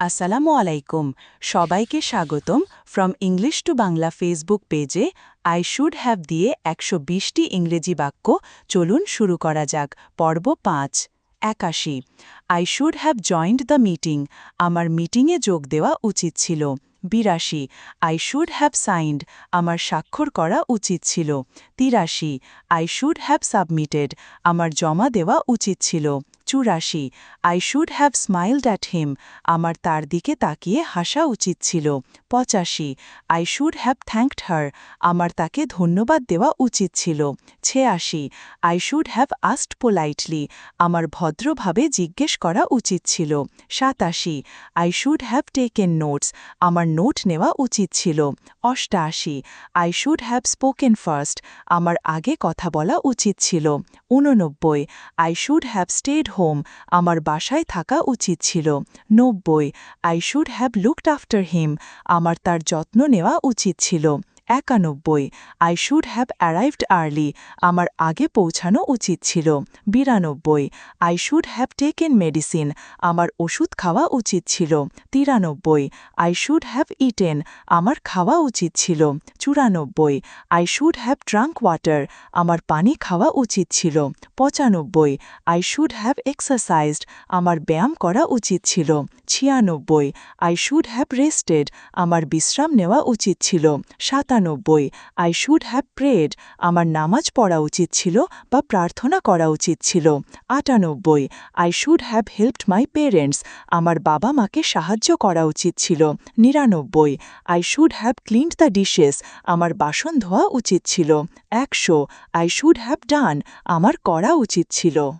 আসসালামু আলাইকুম। সবাইকে স্বাগতম from English to Bangla Facebook পেজে আই শুড হ্যাভ দিয়ে একশো বিশটি ইংরেজি বাক্য। চলুন শুরু করা যাক। পর্ব পাঁচ, একাশি। I should have joined the meeting আমার মিটিংয়ে যোগ দেওয়া উচিত ছিল। বিরাশি। আই শুড হ্যাভ সাইন্ড আমার স্বাক্ষর করা উচিত ছিল। তিরাশি। আই শুড হ্যাভ সাবমিটেড আমার জমা দেওয়া উচিত ছিল। চুরাশি। I should have smiled at him আমার তার দিকে তাকিয়ে হাসা উচিত ছিল। পঁচাশি। I should have thanked her আমার তাকে ধন্যবাদ দেওয়া উচিত ছিল। ছেয়াশি। I should have asked politely আমার ভদ্রভাবে জিজ্ঞেস করা উচিত ছিল। সাতাশি। I should have taken notes আমার নোট নেওয়া উচিত ছিল। অষ্টাশি। I should have spoken first আমার আগে কথা বলা উচিত ছিল। উননব্বই I should have stayed home আমার বাসায় থাকা উচিত ছিল। নব্বই I should have looked after him আমার তার যত্ন নেওয়া উচিত ছিল। একানব্বই I should have arrived early আমার আগে পৌঁছানো উচিত ছিল। বিরানব্বই I should have taken medicine আমার ওষুধ খাওয়া উচিত ছিল। তিরানব্বই আই শুড হ্যাভ ইটেন আমার খাওয়া উচিত ছিল। চুরানব্বই I should have drunk water আমার পানি খাওয়া উচিত ছিল। পঁচানব্বই আই শুড হ্যাভ এক্সারসাইজড আমার ব্যায়াম করা উচিত ছিল। ছিয়ানব্বই আই শুড হ্যাভ রেস্টেড আমার বিশ্রাম নেওয়া উচিত ছিল। সাতানব্বই আই শুড হ্যাভ প্রেড আমার নামাজ পড়া উচিত ছিল বা প্রার্থনা করা উচিত ছিল। আটানব্বই। I should have helped my parents আমার বাবা মাকে সাহায্য করা উচিত ছিল। নিরানব্বই। I should have cleaned the dishes আমার বাসন ধোয়া উচিত ছিল। একশো। আই শুড হ্যাভ ডান আমার করা উচিত ছিল।